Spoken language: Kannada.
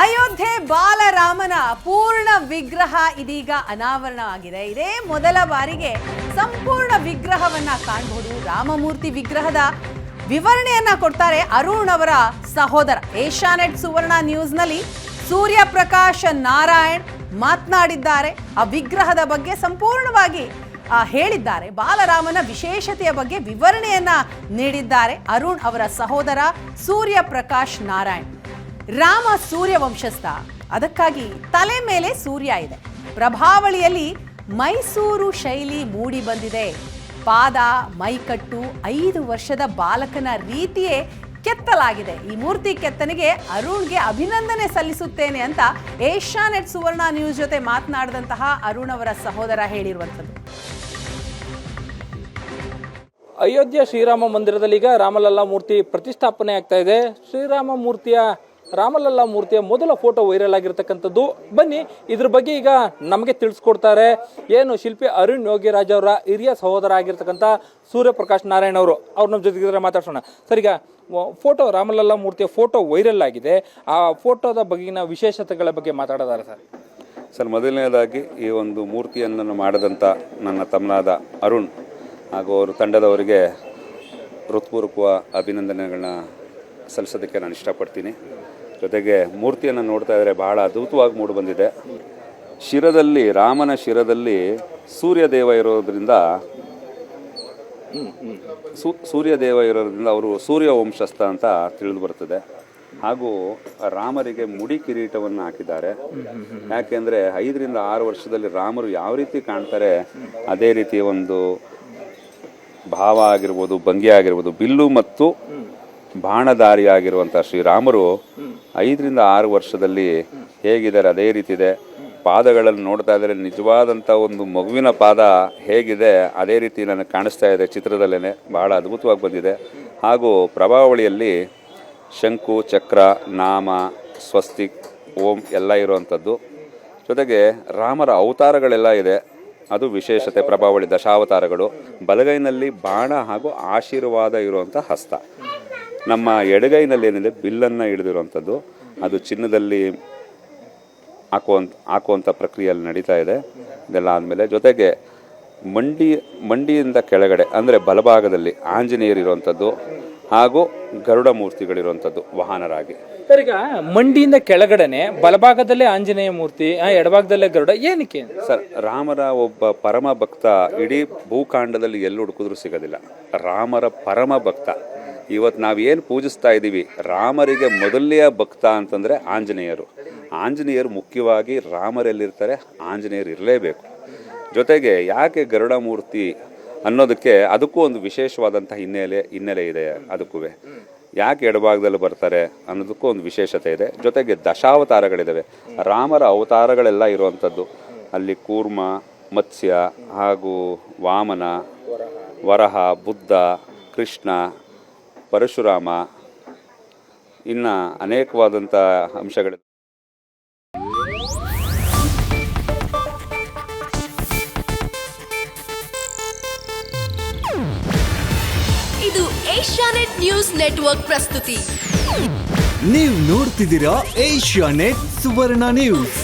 ಅಯೋಧ್ಯೆ ಬಾಲರಾಮನ ಪೂರ್ಣ ವಿಗ್ರಹ ಇದೀಗ ಅನಾವರಣವಾಗಿದೆ. ಇದೇ ಮೊದಲ ಬಾರಿಗೆ ಸಂಪೂರ್ಣ ವಿಗ್ರಹವನ್ನ ಕಾಣಬಹುದು ರಾಮಮೂರ್ತಿ ವಿಗ್ರಹದ ವಿವರಣೆಯನ್ನ ಕೊಡ್ತಾರೆ ಅರುಣ್ ಅವರ ಸಹೋದರ. ಏಷ್ಯಾನೆಟ್ ಸುವರ್ಣ ನ್ಯೂಸ್ನಲ್ಲಿ ಸೂರ್ಯ ಪ್ರಕಾಶ್ ನಾರಾಯಣ್ ಮಾತನಾಡಿದ್ದಾರೆ. ಆ ವಿಗ್ರಹದ ಬಗ್ಗೆ ಸಂಪೂರ್ಣವಾಗಿ ಹೇಳಿದ್ದಾರೆ. ಬಾಲರಾಮನ ವಿಶೇಷತೆಯ ಬಗ್ಗೆ ವಿವರಣೆಯನ್ನ ನೀಡಿದ್ದಾರೆ ಅರುಣ್ ಅವರ ಸಹೋದರ ಸೂರ್ಯ ಪ್ರಕಾಶ್ ನಾರಾಯಣ್. ರಾಮ ಸೂರ್ಯ ವಂಶಸ್ಥ ಅದಕ್ಕಾಗಿ ತಲೆ ಮೇಲೆ ಸೂರ್ಯ ಇದೆ. ಪ್ರಭಾವಳಿಯಲ್ಲಿ ಮೈಸೂರು ಶೈಲಿ ಮೂಡಿ ಬಂದಿದೆ. ಪಾದ, ಮೈಕಟ್ಟು, ಐದು ವರ್ಷದ ಬಾಲಕನ ರೀತಿಯೇ ಕೆತ್ತಲಾಗಿದೆ. ಈ ಮೂರ್ತಿ ಕೆತ್ತನೆಗೆ ಅರುಣ್ಗೆ ಅಭಿನಂದನೆ ಸಲ್ಲಿಸುತ್ತೇನೆ ಅಂತ ಏಷ್ಯಾನೆಟ್ ಸುವರ್ಣ ನ್ಯೂಸ್ ಜೊತೆ ಮಾತನಾಡಿದಂತಹ ಅರುಣ್ ಅವರ ಸಹೋದರ ಹೇಳಿರುವಂಥದ್ದು. ಅಯೋಧ್ಯೆ ಶ್ರೀರಾಮ ಮಂದಿರದಲ್ಲಿ ಈಗ ರಾಮಲಲ್ಲಾ ಮೂರ್ತಿ ಪ್ರತಿಷ್ಠಾಪನೆ ಆಗ್ತಾ ಇದೆ. ಶ್ರೀರಾಮ ಮೂರ್ತಿಯ ರಾಮಲಲ್ಲಾ ಮೂರ್ತಿಯ ಮೊದಲ ಫೋಟೋ ವೈರಲ್ ಆಗಿರ್ತಕ್ಕಂಥದ್ದು. ಬನ್ನಿ, ಇದ್ರ ಬಗ್ಗೆ ಈಗ ನಮಗೆ ತಿಳಿಸ್ಕೊಡ್ತಾರೆ. ಏನು ಶಿಲ್ಪಿ ಅರುಣ್ ಯೋಗಿರಾಜ್ ಅವರ ಹಿರಿಯ ಸಹೋದರ ಆಗಿರ್ತಕ್ಕಂಥ ಸೂರ್ಯಪ್ರಕಾಶ್ ನಾರಾಯಣ್ ಅವರು, ಅವ್ರ ನಮ್ಮ ಜೊತೆಗಿದ್ರೆ ಮಾತಾಡ್ಸೋಣ. ಸರ್, ಈಗ ಫೋಟೋ, ರಾಮಲಲ್ಲಾ ಮೂರ್ತಿಯ ಫೋಟೋ ವೈರಲ್ ಆಗಿದೆ. ಆ ಫೋಟೋದ ಬಗೆಗಿನ ವಿಶೇಷತೆಗಳ ಬಗ್ಗೆ ಮಾತಾಡೋದಾರೆ ಸರ್. ಸರ್, ಮೊದಲನೇದಾಗಿ ಈ ಒಂದು ಮೂರ್ತಿಯನ್ನು ಮಾಡಿದಂಥ ನನ್ನ ತಮ್ಮನಾದ ಅರುಣ್ ಹಾಗೂ ಅವರು ತಂಡದವರಿಗೆ ಹೃತ್ಪೂರ್ವಕ ಅಭಿನಂದನೆಗಳನ್ನ ಸಲ್ಲಿಸೋದಕ್ಕೆ ನಾನು ಇಷ್ಟಪಡ್ತೀನಿ. ಜೊತೆಗೆ ಮೂರ್ತಿಯನ್ನು ನೋಡ್ತಾ ಇದ್ದರೆ ಬಹಳ ಅದ್ಭುತವಾಗಿ ಮೂಡಿ ಬಂದಿದೆ. ಶಿರದಲ್ಲಿ ರಾಮನ ಶಿರದಲ್ಲಿ ಸೂರ್ಯದೇವ ಇರೋದ್ರಿಂದ ಸೂ- ಸೂರ್ಯದೇವ ಇರೋದ್ರಿಂದ ಅವರು ಸೂರ್ಯ ವಂಶಸ್ಥ ಅಂತ ತಿಳಿದು ಬರ್ತದೆ ಹಾಗೂ ರಾಮರಿಗೆ ಮುಡಿ ಕಿರೀಟವನ್ನು ಹಾಕಿದ್ದಾರೆ. ಯಾಕೆಂದ್ರೆ ಐದರಿಂದ ಆರು ವರ್ಷದಲ್ಲಿ ರಾಮರು ಯಾವ ರೀತಿ ಕಾಣ್ತಾರೆ ಅದೇ ರೀತಿ ಒಂದು ಭಾವ ಆಗಿರ್ಬೋದು ಭಂಗಿ ಆಗಿರ್ಬೋದು ಬಿಲ್ಲು ಮತ್ತು ಬಾಣಧಾರಿ ಆಗಿರುವಂಥ ಶ್ರೀರಾಮರು ಐದರಿಂದ ಆರು ವರ್ಷದಲ್ಲಿ ಹೇಗಿದ್ದಾರೆ? ಅದೇ ರೀತಿ ಇದೆ ಪಾದಗಳನ್ನು ನೋಡ್ತಾ ಇದ್ದರೆ. ನಿಜವಾದಂಥ ಒಂದು ಮಗುವಿನ ಪಾದ ಹೇಗಿದೆ? ಅದೇ ರೀತಿ ನನಗೆ ಕಾಣಿಸ್ತಾ ಇದೆ ಚಿತ್ರದಲ್ಲೇ ಬಹಳ ಅದ್ಭುತವಾಗಿ ಬಂದಿದೆ. ಹಾಗೂ ಪ್ರಭಾವಳಿಯಲ್ಲಿ ಶಂಕು, ಚಕ್ರ, ನಾಮ ಸ್ವಸ್ತಿಕ್ ಓಂ ಎಲ್ಲ ಇರುವಂಥದ್ದು. ಜೊತೆಗೆ ರಾಮರ ಅವತಾರಗಳೆಲ್ಲ ಇದೆ. ಅದು ವಿಶೇಷತೆ. ಪ್ರಭಾವಳಿ ದಶಾವತಾರಗಳು. ಬಲಗೈನಲ್ಲಿ ಬಾಣ ಹಾಗೂ ಆಶೀರ್ವಾದ ಇರುವಂಥ ಹಸ್ತ. ನಮ್ಮ ಎಡಗೈನಲ್ಲಿ ಏನಿದೆ? ಬಿಲ್ಲನ್ನು ಹಿಡಿದಿರುವಂಥದ್ದು. ಅದು ಚಿನ್ನದಲ್ಲಿ ಹಾಕುವಂತ ಹಾಕುವಂಥ ಪ್ರಕ್ರಿಯೆಯಲ್ಲಿ ನಡೀತಾ ಇದೆ. ಇದೆಲ್ಲ ಆದಮೇಲೆ ಜೊತೆಗೆ ಮಂಡಿ ಮಂಡಿಯಿಂದ ಕೆಳಗಡೆ ಅಂದರೆ ಬಲಭಾಗದಲ್ಲಿ ಆಂಜನೇಯರಿರುವಂಥದ್ದು ಹಾಗೂ ಗರುಡ ಮೂರ್ತಿಗಳಿರುವಂಥದ್ದು ವಾಹನರಾಗಿ. ಸರ್ ಈಗ ಮಂಡಿಯಿಂದ ಕೆಳಗಡೆನೆ ಬಲಭಾಗದಲ್ಲೇ ಆಂಜನೇಯ ಮೂರ್ತಿ ಆ, ಎಡಭಾಗದಲ್ಲೇ ಗರುಡ ಏನಕ್ಕೆ? ಸರ್ ರಾಮರ ಒಬ್ಬ ಪರಮ ಭಕ್ತ ಇಡೀ ಭೂಕಾಂಡದಲ್ಲಿ ಎಲ್ಲಿ ಹುಡುಕಿದ್ರೂ ಸಿಗೋದಿಲ್ಲ. ರಾಮರ ಪರಮ ಭಕ್ತ ಇವತ್ತು ನಾವೇನು ಪೂಜಿಸ್ತಾ ಇದ್ದೀವಿ ರಾಮರಿಗೆ ಮೊದಲನೆಯ ಭಕ್ತ ಅಂತಂದರೆ ಆಂಜನೇಯರು. ಆಂಜನೇಯರು ಮುಖ್ಯವಾಗಿ ರಾಮರಲ್ಲಿರ್ತಾರೆ, ಆಂಜನೇಯರು ಇರಲೇಬೇಕು. ಜೊತೆಗೆ ಯಾಕೆ ಗರುಡ ಮೂರ್ತಿ ಅನ್ನೋದಕ್ಕೆ ಅದಕ್ಕೂ ಒಂದು ವಿಶೇಷವಾದಂಥ ಹಿನ್ನೆಲೆ ಹಿನ್ನೆಲೆ ಇದೆ ಅದಕ್ಕೂ ಯಾಕೆ ಎಡಭಾಗದಲ್ಲಿ ಬರ್ತಾರೆ ಅನ್ನೋದಕ್ಕೂ ಒಂದು ವಿಶೇಷತೆ ಇದೆ. ಜೊತೆಗೆ ದಶಾವತಾರಗಳಿದ್ದಾವೆ ರಾಮರ ಅವತಾರಗಳೆಲ್ಲ ಇರುವಂಥದ್ದು. ಅಲ್ಲಿ ಕೂರ್ಮ, ಮತ್ಸ್ಯ ಹಾಗೂ ವಾಮನ, ವರಹ, ಬುದ್ಧ, ಕೃಷ್ಣ ಪರಶುರಾಮ ಇನ್ನು ಅನೇಕವಾದಂಥ ಅಂಶಗಳು ಇದು ಏಷ್ಯಾನೆಟ್ ನ್ಯೂಸ್ ನೆಟ್ವರ್ಕ್ ಪ್ರಸ್ತುತಿ. ನೀವು ನೋಡ್ತಿದ್ದೀರಾ ಏಷ್ಯಾನೆಟ್ ಸುವರ್ಣ ನ್ಯೂಸ್.